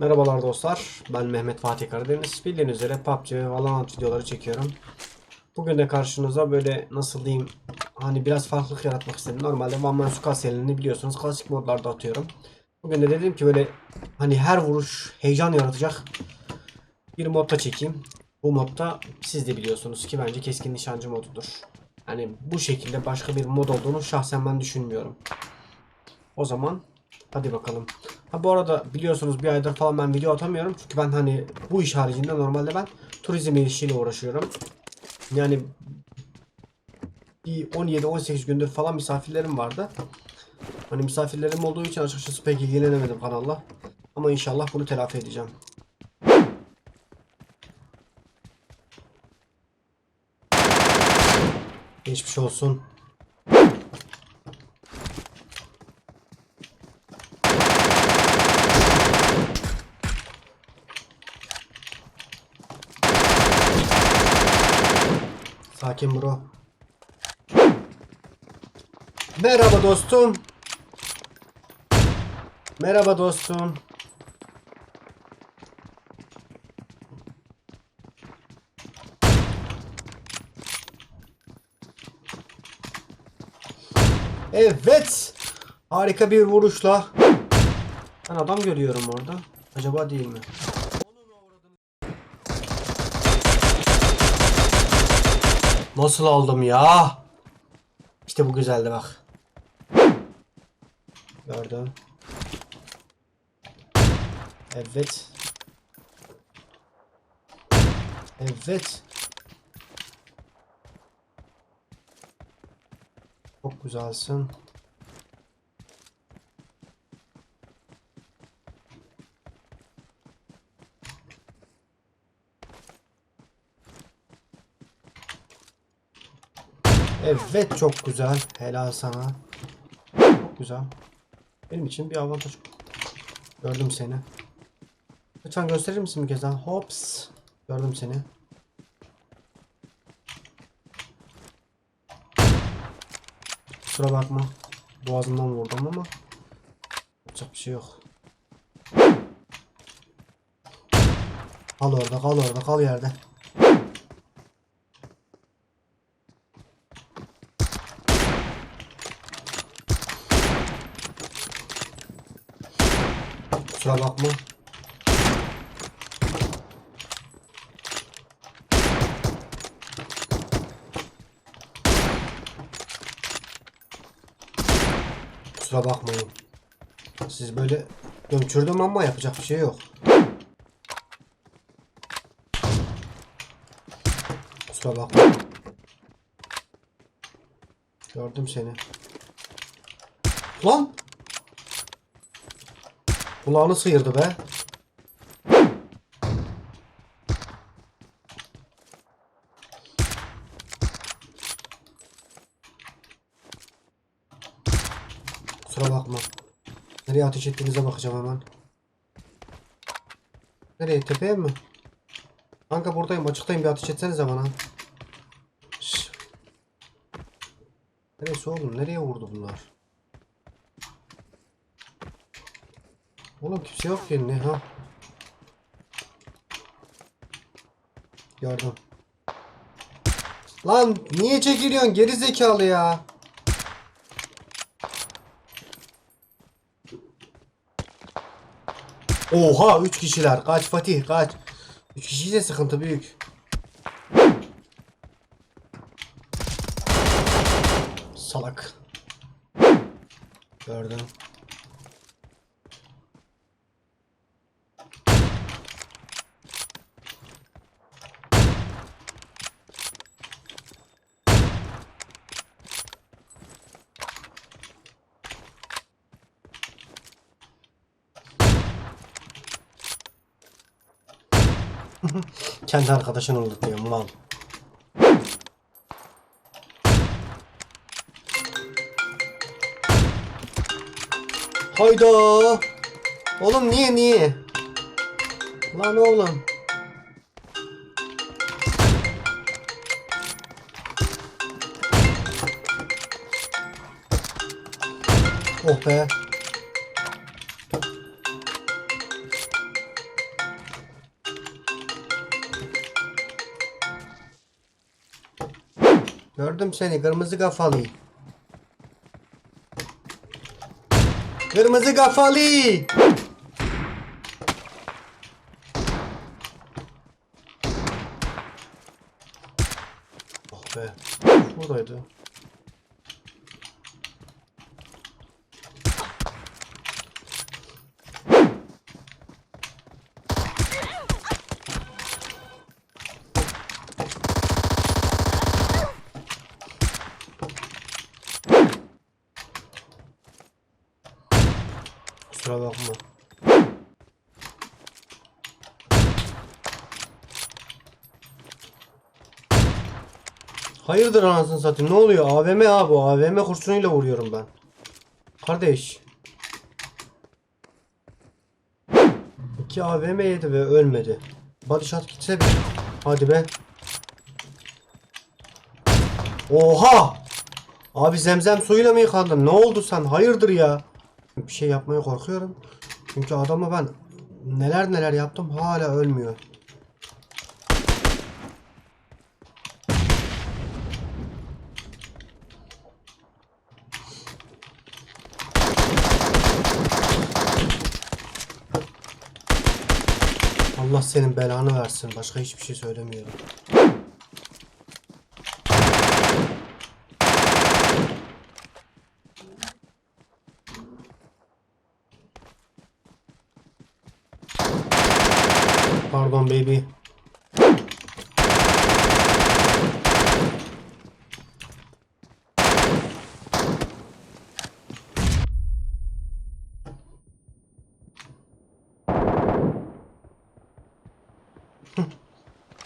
Merhabalar dostlar. Ben Mehmet Fatih Karadeniz. Bildiğiniz üzere PUBG ve Valorant videoları çekiyorum. Bugün de karşınıza böyle nasıl diyeyim hani biraz farklılık yaratmak istedim. Normalde One Man serilerini biliyorsunuz klasik modlarda atıyorum. Bugün de dedim ki böyle hani her vuruş heyecan yaratacak bir modda çekeyim. Bu modda siz de biliyorsunuz ki bence keskin nişancı modudur. Hani bu şekilde başka bir mod olduğunu şahsen ben düşünmüyorum. O zaman hadi bakalım. Ha bu arada biliyorsunuz bir aydır falan ben video atamıyorum. Çünkü ben hani bu iş haricinde normalde ben turizm işiyle uğraşıyorum. Yani bir 17-18 gündür falan misafirlerim vardı. Hani misafirlerim olduğu için açıkçası pek ilgilenemedim kanalla. Ama inşallah bunu telafi edeceğim. Geçmiş olsun. Sakin bro. Merhaba dostum. Merhaba dostum. Evet. Harika bir vuruşla. Ben adam görüyorum orada. Acaba değil mi? Nasıl aldım ya? İşte bu güzeldi bak. Gördüm. Evet. Evet. Çok güzelsin. Evet çok güzel. Helal sana. Çok güzel. Benim için bir avantaj. Gördüm seni. Lütfen gösterir misin bir kez daha? Hops. Gördüm seni. Kusura bakma. Boğazımdan vurdum ama. Yapacak bir şey yok. Kal orada, kal orada, kal yerde. Kusura bakma. Kusura bakmayın. Siz böyle gömçürdüm ama yapacak bir şey yok. Kusura bakma. Gördüm seni. Lan! Kulağını sıyırdı be. Kusura bakma. Nereye ateş ettiğinize bakacağım hemen. Nereye? Tepeye mi? Kanka buradayım. Açıktayım. Bir ateş etsenize bana. Şş. Neresi oğlum? Nereye vurdu bunlar? Oğlum kimse yok ki ne ha? Gördüm. Lan niye çekiliyorsun geri zekalı ya? Oha 3 kişiler. Kaç Fatih kaç. 3 kişi de sıkıntı büyük. Salak. Gördüm. Kendi arkadaşını unutmuyor mal. Hayda. Oğlum niye niye? Lan oğlum. Oh be. Gördüm seni kırmızı kafalı. Kırmızı kafalı. Oh be. Buradaydı. Kusura bakma. Hayırdır anasını satayım ne oluyor? AVM ha bu. AVM kurşunuyla vuruyorum ben. Kardeş. İki AVM yedi ve ölmedi. Body shot gitse bir. Hadi be. Oha! Abi zemzem suyuyla mı yıkandın? Ne oldu sen? Hayırdır ya? Bir şey yapmaya korkuyorum. Çünkü adamı ben neler neler yaptım hala ölmüyor. Allah senin belanı versin. Başka hiçbir şey söylemiyorum. Pardon baby.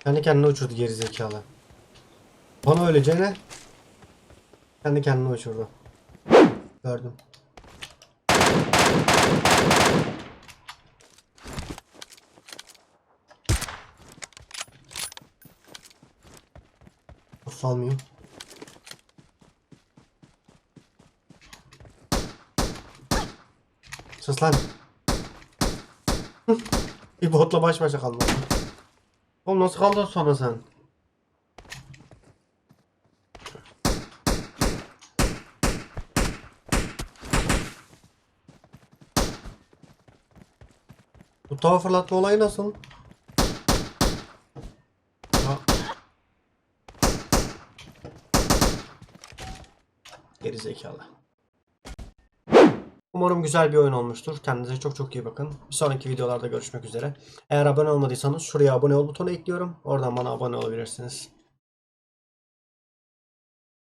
Kendi kendine uçurdu geri zekalı. Bana öleceğine kendi kendine uçurdu. Gördüm. Almıyor. Sus lan. Bir botla baş başa kaldı. Oğlum nasıl kaldın sonra sen? Bu tava fırlatma olayı nasıl? Geri zekalı. Umarım güzel bir oyun olmuştur. Kendinize çok çok iyi bakın. Bir sonraki videolarda görüşmek üzere. Eğer abone olmadıysanız şuraya abone ol butonu ekliyorum. Oradan bana abone olabilirsiniz.